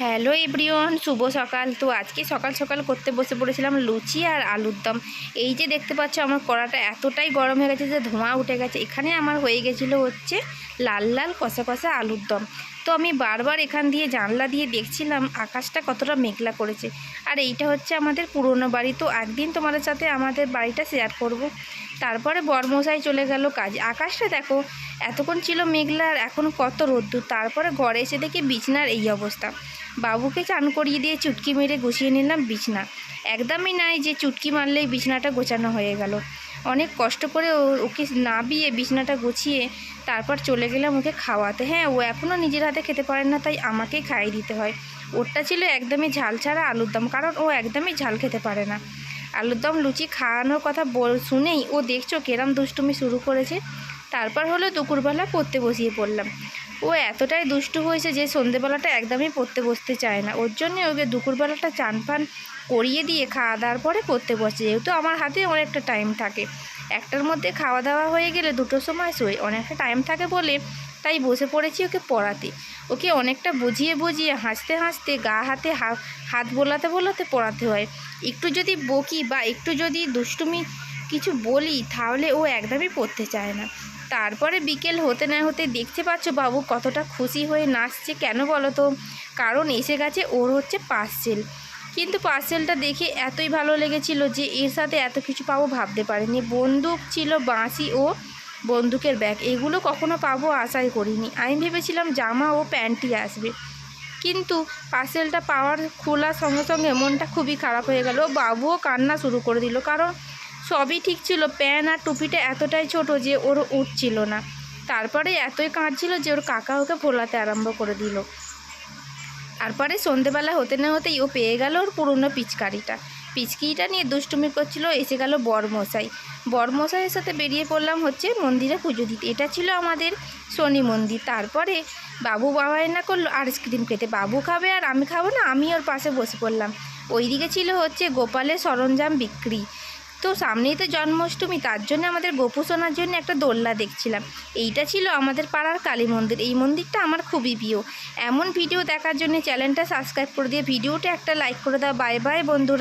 Hello everyone, শুভ সকাল। তো আজকে সকাল সকাল করতে বসে পড়েছিলাম লুচি আর আলুর দম। এই যে দেখতে পাচ্ছ, আমার কড়াটা এতটাই গরম হয়ে গেছে যে ধোঁয়া উঠে গেছে। এখানে আমার হয়ে গেছিল হচ্ছে লাল লাল কষা কষা আলুর দম। তো আমি বারবার এখান দিয়ে জানলা দিয়ে দেখছিলাম, আকাশটা কতটা মেঘলা করেছে। আর এইটা হচ্ছে আমাদের পুরনো বাড়ি, তো একদিন তোমাদের সাথে আমাদের বাড়িটা শেয়ার করব। তারপরে বরমশাই চলে গেল কাজ। আকাশটা দেখো, এতক্ষণ ছিল মেঘলা আর এখন কত রোদ্দুর। তারপরে ঘরে এসে দেখি বিছনার এই অবস্থা। বাবুকে চান করিয়ে দিয়ে চুটকি মেরে গুছিয়ে নিলাম বিছনা। একদমই নাই যে চুটকি মারলেই বিছনাটা গোছানো হয়ে গেল। অনেক কষ্ট করে ওকে নাবিয়ে বিছনাটা গুছিয়ে তারপর চলে গেলাম ওকে খাওয়াতে। হ্যাঁ ও এখনও নিজের হাতে খেতে পারে না, তাই আমাকেই খাইয়ে দিতে হয়। ওরটা ছিল একদমই ঝাল ছাড়া আলুর দম, কারণ ও একদমই ঝাল খেতে পারে না। আলুর দম লুচি খাওয়ানোর কথা বল শুনেই ও দেখছ কেরাম দুষ্টুমি শুরু করেছে। তারপর হলো দুপুরবেলা পড়তে বসিয়ে পড়লাম। ও এতটাই দুষ্টু হয়েছে যে সন্ধেবেলাটা একদমই পড়তে বসতে চায় না। ওর জন্য ওকে দুপুরবেলাটা চান ফান করিয়ে দিয়ে খাওয়া দাওয়ার পরে পড়তে বসে যেহেতু আমার হাতে অনেকটা টাইম থাকে। একটার মধ্যে খাওয়া দাওয়া হয়ে গেলে দুটোর সময় শোয়। অনেকটা টাইম থাকে বলে তাই বসে পড়েছি ওকে পড়াতে। ওকে অনেকটা বুঝিয়ে বুঝিয়ে হাসতে হাসতে গা হাতে হাত বোলাতে বোলাতে পড়াতে হয়। একটু যদি বকি বা একটু যদি দুষ্টুমি কিছু বলি, তাহলে ও একদমই পড়তে চায় না। তারপরে বিকেল হতে না হতে দেখতে পাচ্ছ বাবু কতটা খুশি হয়ে নাচছে কেন বলো তো? কারণ এসে গেছে ওর হচ্ছে পার্সেল কিন্তু পার্সেলটা দেখে এতই ভালো লেগেছিল যে এর সাথে এত কিছু পাবো ভাবতে পারিনি। বন্দুক ছিল বাঁশি ও বন্দুকের ব্যাগ। এগুলো কখনো পাবো আশাই করিনি। আমি ভেবেছিলাম জামা ও প্যান্টই আসবে। কিন্তু পার্সেলটা পাওয়ার খোলার সঙ্গে সঙ্গে মনটা খুবই খারাপ হয়ে গেল। বাবুও কান্না শুরু করে দিল। কারণ সবই ঠিক ছিল। প্যান আর টুপিটা এতটাই ছোট যে ওর উঠছিল না। তারপরে এতই কাঁদছিল যে ওর কাকা ওকে ভোলাতে আরম্ভ করে দিল। তারপরে সন্ধেবেলা হতে না হতেই ও পেয়ে গেল ওর পুরনো পিচকারিটা। পিচকিটা নিয়ে দুষ্টুমি করছিল, এসে গেল বরমশাই। বরমশাইয়ের সাথে বেরিয়ে পড়লাম হচ্ছে মন্দিরে পুজো দিতে। এটা ছিল আমাদের শনি মন্দির। তারপরে বাবু বাবাই না করল, আইসক্রিম খেতে বাবু খাবে আর আমি খাব না, আমি ওর পাশে বসে পড়লাম। ওইদিকে ছিল হচ্ছে গোপালের সরঞ্জাম বিক্রি। তো সামনেই তো জন্মাষ্টমী, তার জন্য আমাদের গোপু সোনার জন্য একটা দোলনা দেখছিলাম। এইটা ছিল আমাদের পাড়ার কালী মন্দির। এই মন্দিরটা আমার খুবই প্রিয়। এমন ভিডিও দেখার জন্য চ্যানেলটা সাবস্ক্রাইব করে দিয়ে ভিডিওটা একটা লাইক করে দাও। বাই বাই বন্ধুরা।